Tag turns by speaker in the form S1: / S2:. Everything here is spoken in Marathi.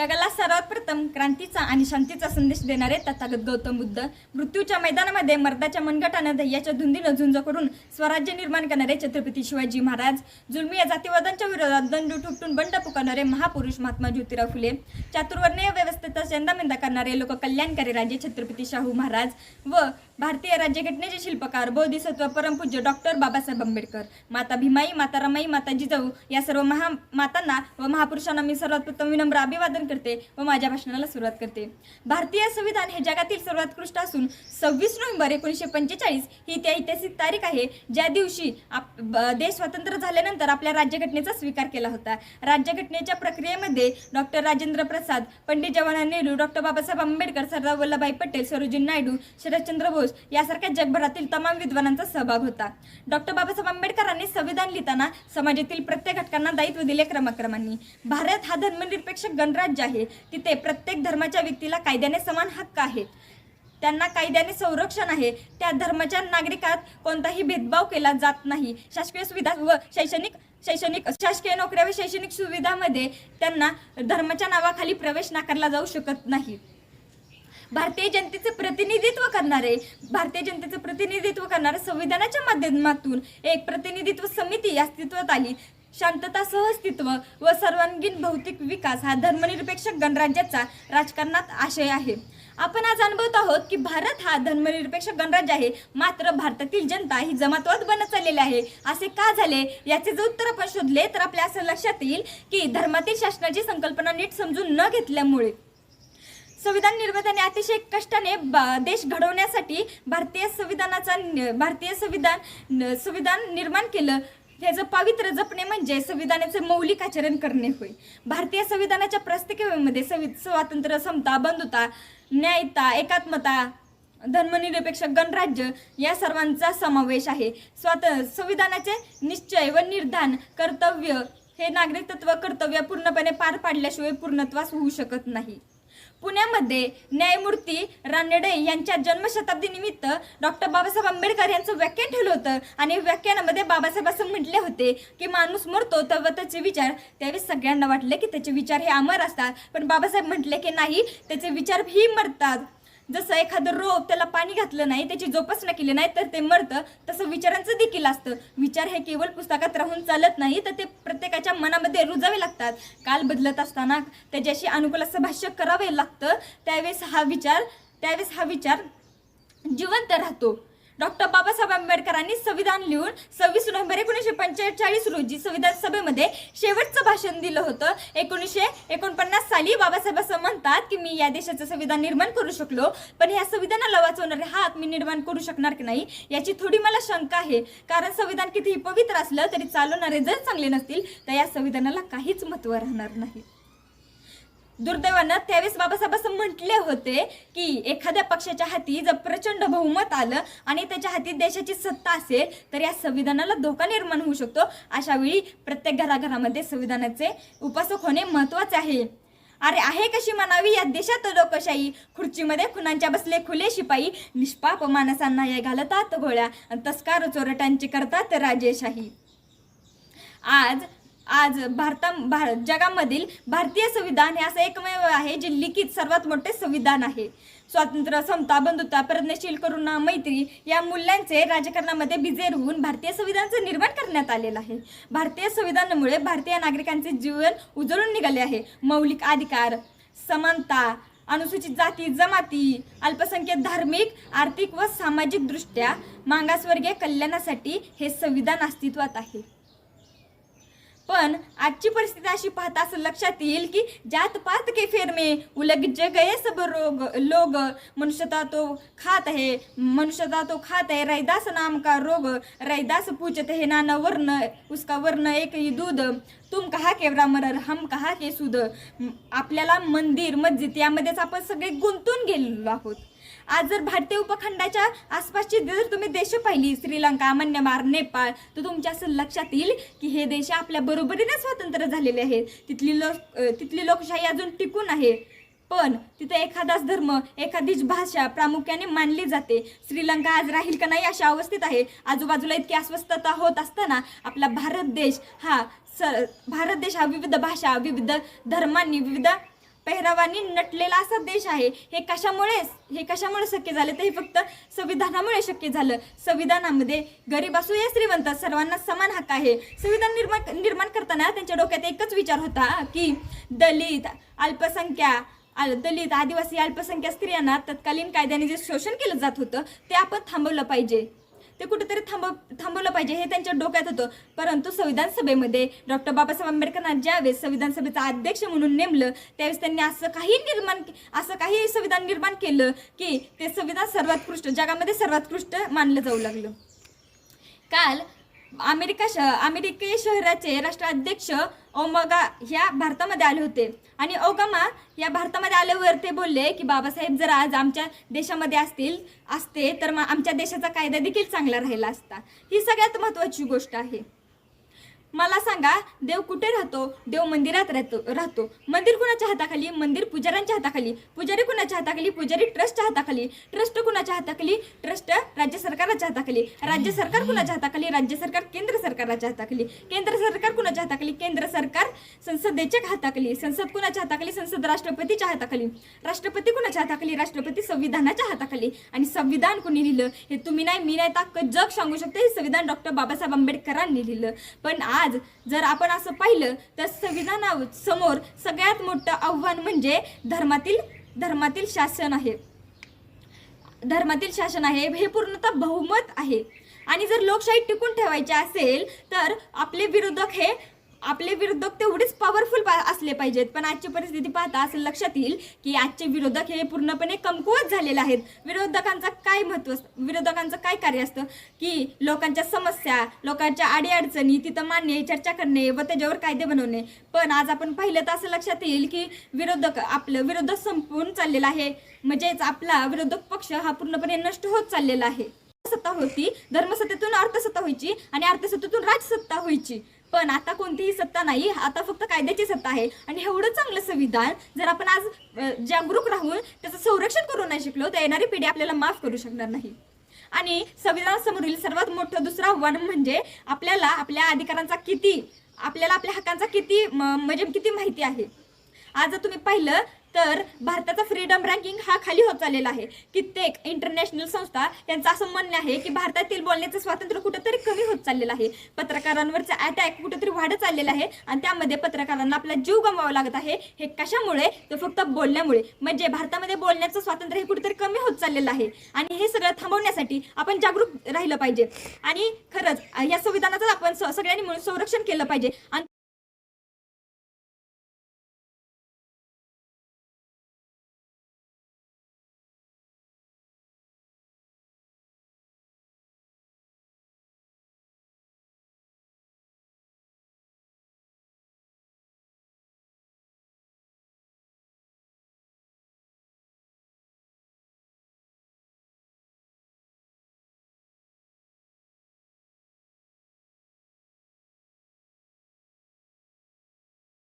S1: जगाला सर्वात प्रथम क्रांतीचा आणि शांतीचा संदेश देणारे तथागत गौतम बुद्ध मृत्यूच्या मैदानामध्ये मर्दाच्या मनगटानं ध्येयाच्या धुंदीनं झुंज करून स्वराज्य निर्माण करणारे छत्रपती शिवाजी महाराज जुलमी या जातीवादांच्या विरोधात दंड ठुकटून बंड पुकारणारे महापुरुष महात्मा ज्योतिराव फुले चातुर्वर्णीय व्यवस्थेचा चंदामेंदा करणारे लोककल्याणकारी राजे छत्रपती शाहू महाराज व भारतीय राज्यघटनेचे शिल्पकार बोधिसत्व परमपूज्य डॉक्टर बाबासाहेब आंबेडकर माता भीमाई माता रमाई माता जिजाऊ या सर्व महा मातांना व महापुरुषांना मी सर्वात प्रथम विनम्र अभिवादन करते व माझ्या भाषणाला सुरुवात करते. भारतीय संविधान हे जगातील सर्वोत्कृष्ट असून सव्वीस नोव्हेंबर एकोणीसशे पंचेचाळीस ही त्या ऐतिहासिक तारीख आहे ज्या दिवशी आप देश स्वतंत्र झाल्यानंतर आपल्या राज्यघटनेचा स्वीकार केला होता. राज्यघटनेच्या प्रक्रियेमध्ये डॉक्टर राजेंद्र प्रसाद पंडित जवाहरलाल नेहरू डॉक्टर बाबासाहेब आंबेडकर सरदार वल्लभभाई पटेल सरोजी नायडू शरदचंद्र बोस यासारख्या जगभरातील तमाम विद्वानांचा सहभाग होता. डॉक्टर बाबासाहेब आंबेडकरांनी संविधान लिहिताना समाजातील प्रत्येक घटकांना दायित्व दिले क्रमक्रमांनी. भारत हा धर्मनिरपेक्ष गणराज्य आहे. तिथे प्रत्येक धर्माच्या व्यक्तीला कायद्याने समान हक्क आहेत. त्यांना कायद्याने संरक्षण आहे. त्या धर्माच्या नागरिकात कोणताही भेदभाव केला जात नाही. शासकीय सुविधा व शैक्षणिक शैक्षणिक शासकीय नोकऱ्या व शैक्षणिक सुविधामध्ये त्यांना धर्माच्या नावाखाली प्रवेश नाकारला जाऊ शकत नाही. भारतीय जनतेचे प्रतिनिधित्व करणारे भारतीय जनतेचे प्रतिनिधित्व करणारे संविधानाच्या माध्यमातून एक प्रतिनिधित्व समिती अस्तित्वात आली. शांतता सहअस्तित्व व सर्वांगीण भौतिक विकास हा धर्मनिरपेक्ष गणराज्याचा राजकारणात आशय आहे. आपण आज अनुभवत आहोत की भारत हा धर्मनिरपेक्ष गणराज्य आहे. मात्र भारतातील जनता ही जमातवाद बनत चाललेली आहे. असे का झाले? याचे जर उत्तर आपण शोधले तर आपल्या असं लक्षात येईल की धर्मातील शासनाची संकल्पना नीट समजून न घेतल्यामुळे संविधान निर्मात्याने अतिशय कष्टाने देश घडवण्यासाठी भारतीय संविधानाचा भारतीय संविधान न- संविधान निर्माण केलं. ह्याचं पवित्र जपणे म्हणजे संविधानाचे मौलिक आचरण करणे होय. भारतीय संविधानाच्या प्रस्तिकेमध्ये सवि स्वातंत्र्य समता बंधुता न्यायता एकात्मता धर्मनिरपेक्ष गणराज्य या सर्वांचा समावेश आहे. स्वात संविधानाचे निश्चय व निर्धान कर्तव्य हे नागरिक तत्व कर्तव्य पूर्णपणे पार पाडल्याशिवाय पूर्णत्वास होऊ शकत नाही. पुण्यामध्ये न्यायमूर्ती रानडे यांच्या जन्मशताब्दी निमित्त डॉक्टर बाबासाहेब आंबेडकर यांचं व्याख्यान ठेवलं होतं. आणि व्याख्यानामध्ये बाबासाहेब असं म्हटले होते की माणूस मरतो तेव्हा त्याचे विचार त्यावेळेस सगळ्यांना वाटले की त्याचे विचार हे अमर असतात. पण बाबासाहेब म्हटले की नाही त्याचे विचार ही मरतात. जसं एखादं रोप त्याला पाणी घातलं नाही त्याची जोपासना केली नाही तर ते मरतं. तसं विचारांचं देखील असतं. विचार हे केवळ पुस्तकात राहून चालत नाही तर ते प्रत्येकाच्या मनामध्ये रुजावे लागतात. काल बदलत असताना त्याच्याशी अनुकूल असं भाष्य करावे लागतं. त्यावेळेस हा विचार त्यावेळेस हा विचार जिवंत राहतो. डॉक्टर बाबासाहेब आंबेडकरांनी संविधान लिहून सव्वीस नोव्हेंबर एकोणीसशे पंचेचाळीस रोजी संविधान सभेमध्ये शेवटचं भाषण दिलं होतं. एकोणीसशे एकोणपन्नास साली बाबासाहेब असं म्हणतात की मी या देशाचं संविधान निर्माण करू शकलो पण ह्या संविधानाला वाचवणारे हात मी निर्माण करू शकणार की नाही याची थोडी मला शंका आहे. कारण संविधान कितीही पवित्र असलं तरी चालवणारे जर चांगले नसतील तर या संविधानाला काहीच महत्त्व राहणार नाही. दुर्दैवानं त्यावेळेस बाबासाहेब असं म्हटले होते की एखाद्या पक्षाच्या हाती जर प्रचंड बहुमत आलं आणि त्याच्या हाती देशाची सत्ता असेल तर या संविधानाला धोका निर्माण होऊ शकतो. अशा वेळी प्रत्येक घराघरामध्ये संविधानाचे उपासक होणे महत्त्वाचे आहे. अरे आहे कशी म्हणावी या देशात लोकशाही? खुर्चीमध्ये खुनांच्या बसले खुले शिपाई निष्पाप माणसांना या घालतात गोळ्या. तस्कार चोरटांची करतात राजेशाही. आज आज भारता भार जगामधील भारतीय संविधान हे असं एकमेव आहे जे लिखित सर्वात मोठे संविधान आहे. स्वातंत्र्य समता बंधुता प्रज्ञशील करुणा मैत्री या मूल्यांचे राजकारणामध्ये बिजेर होऊन भारतीय संविधानाचं निर्माण करण्यात आलेलं आहे. भारतीय संविधानामुळे भारतीय नागरिकांचे जीवन उजळून निघाले आहे. मौलिक अधिकार समानता अनुसूचित जाती जमाती अल्पसंख्याक धार्मिक आर्थिक व सामाजिकदृष्ट्या मागासवर्गीय कल्याणासाठी हे संविधान अस्तित्वात आहे. पण आजची परिस्थिती अशी पाहता असं लक्षात येईल की जात पात के फेर में उलग जगये सब रोग लोग। मनुष्यता तो खात है मनुष्यता तो खात है रैदास नाम का रोग। रैदास पूछत है नाना वर्ण उसका वर्ण एक ही दूध। तुम कहा केवरा मरर हम कहा के सुद आपल्याला मंदिर मस्जिद यामध्येच आपण सगळे गुंतून गेलेलो आहोत. आज जर भारतीय उपखंडाच्या आसपासची जर तुम्ही देश पाहिली श्रीलंका म्यानमार नेपाळ तर तुमच्या असं लक्षात येईल की हे देश आपल्या बरोबरीने स्वतंत्र झालेले आहेत. तिथली लोक तिथली लोकशाही अजून टिकून आहे. पण तिथे एखादाच धर्म एखादीच भाषा प्रामुख्याने मानली जाते. श्रीलंका आज राहील का नाही अशा अवस्थेत आहे. आजूबाजूला इतकी अस्वस्थता होत असताना आपला भारत देश हा स भारत देश हा विविध भाषा विविध धर्मांनी विविध पेहरावानी नटलेला असा देश आहे. हे कशामुळे हे कशामुळे शक्य झालं? तर हे फक्त संविधानामुळे शक्य झालं. संविधानामध्ये गरीब असू या श्रीमंत सर्वांना समान हक्क आहे. संविधान निर्माण निर्माण करताना त्यांच्या डोक्यात एकच विचार होता की दलित अल्पसंख्या आल- दलित आदिवासी अल्पसंख्याक स्त्रियांना तत्कालीन कायद्याने जे शोषण केलं जात होतं ते आपण थांबवलं पाहिजे. ते कुठेतरी थांबव थांबवलं पाहिजे हे त्यांच्या डोक्यात होतं. परंतु संविधान सभेमध्ये डॉक्टर बाबासाहेब आंबेडकरांना ज्यावेळेस संविधान सभेचा अध्यक्ष म्हणून नेमलं त्यावेळेस त्यांनी असं काही निर्माण असं काही संविधान निर्माण केलं की ते संविधान सर्वोत्कृष्ट जगामध्ये सर्वोत्कृष्ट मानलं जाऊ लागलं. काल अमेरिका श अमेरिके शहराचे राष्ट्राध्यक्ष ओमगा ह्या भारतामध्ये आले होते. आणि ओगामा या भारतामध्ये आल्यावर ते बोलले की बाबासाहेब जर आज आमच्या देशामध्ये असतील असते तर मग आमच्या देशाचा कायदा देखील चांगला राहिला असता. ही सगळ्यात महत्त्वाची गोष्ट आहे. मला सांगा देव कुठे राहतो? देव मंदिरात राहतो राहतो. मंदिर कुणाच्या हाताखाली? मंदिर पुजाऱ्यांच्या हाताखाली. पुजारी कुणाच्या हाताखाली? पुजारी ट्रस्टच्या हाताखाली. ट्रस्ट कुणाच्या हाताखाली? ट्रस्ट राज्य सरकाराच्या हाताखाली. राज्य सरकार कुणाच्या हाताखाली? राज्य सरकार केंद्र सरकाराच्या हाताखाली. केंद्र सरकार कुणाच्या हाताखाली? केंद्र सरकार संसदेच्या हाताखाली. संसद कुणाच्या हाताखाली? संसद राष्ट्रपतीच्या हाताखाली. राष्ट्रपती कुणाच्या हाताखाली? राष्ट्रपती संविधानाच्या हाताखाली. आणि संविधान कोणी लिहिलं? हे तुम्ही नाही मी नाही ताक जग सांगू शकते. हे संविधान डॉक्टर बाबासाहेब आंबेडकरांनी लिहिलं. पण आज आज जर आपण असं पाहिलं तर संविधाना समोर सगळ्यात मोठं आव्हान म्हणजे धर्मातील धर्मातील शासन आहे. धर्मातील शासन आहे हे पूर्णतः बहुमत आहे. आणि जर लोकशाही टिकून ठेवायची असेल तर आपले विरोधक हे आपले विरोधक तेवढेच पॉवरफुल असले पाहिजेत. पण आजची परिस्थिती पाहता असं लक्षात येईल की आजचे विरोधक हे पूर्णपणे कमकुवत झालेले आहेत. विरोधकांचं काय महत्त्व असतं? विरोधकांचं काय कार्य असतं? की लोकांच्या समस्या लोकांच्या अडीअडचणी तिथं मांडणे चर्चा करणे व त्याच्यावर कायदे बनवणे. पण आज आपण पाहिलं तर असं लक्षात येईल की विरोधक आपलं विरोधक संपून चाललेला आहे. म्हणजेच आपला विरोधक पक्ष हा पूर्णपणे नष्ट होत चाललेला आहे. सत्ता होती धर्मसत्तेतून अर्थसत्ता व्हायची आणि अर्थसत्तेतून राजसत्ता व्हायची. पण आता कोणतीही सत्ता नाही आता फक्त कायद्याची सत्ता आहे. आणि एवढं चांगलं संविधान जर आपण आज जागरूक राहून त्याचं संरक्षण करू नाही शिकलो तर येणारी पिढी आपल्याला माफ करू शकणार नाही. आणि संविधानासमोरील सर्वात मोठं दुसरं आव्हान म्हणजे आपल्याला आपल्या अधिकारांचा किती आपल्याला आपल्या हक्कांचा किती म- म्हणजे किती माहिती आहे. आज जर तुम्ही पाहिलं तर भारताचा फ्रीडम रँकिंग हा खाली होत चाललेला आहे. कित्येक इंटरनॅशनल संस्था यांचं असं म्हणणं आहे की भारतातील बोलण्याचं स्वातंत्र्य कुठंतरी कमी होत चाललेलं आहे. पत्रकारांवरचा अटॅक कुठंतरी वाढत चाललेला आहे आणि त्यामध्ये पत्रकारांना आपला जीव गमवावा लागत आहे. हे कशामुळे? तर फक्त बोलण्यामुळे. म्हणजे भारतामध्ये बोलण्याचं स्वातंत्र्य हे कुठेतरी कमी होत चाललेलं आहे. आणि हे सगळं थांबवण्यासाठी आपण जागरूक राहिलं पाहिजे. आणि खरंच या संविधानाचं आपण स- सगळ्यांनी मिळून संरक्षण केलं पाहिजे. आणि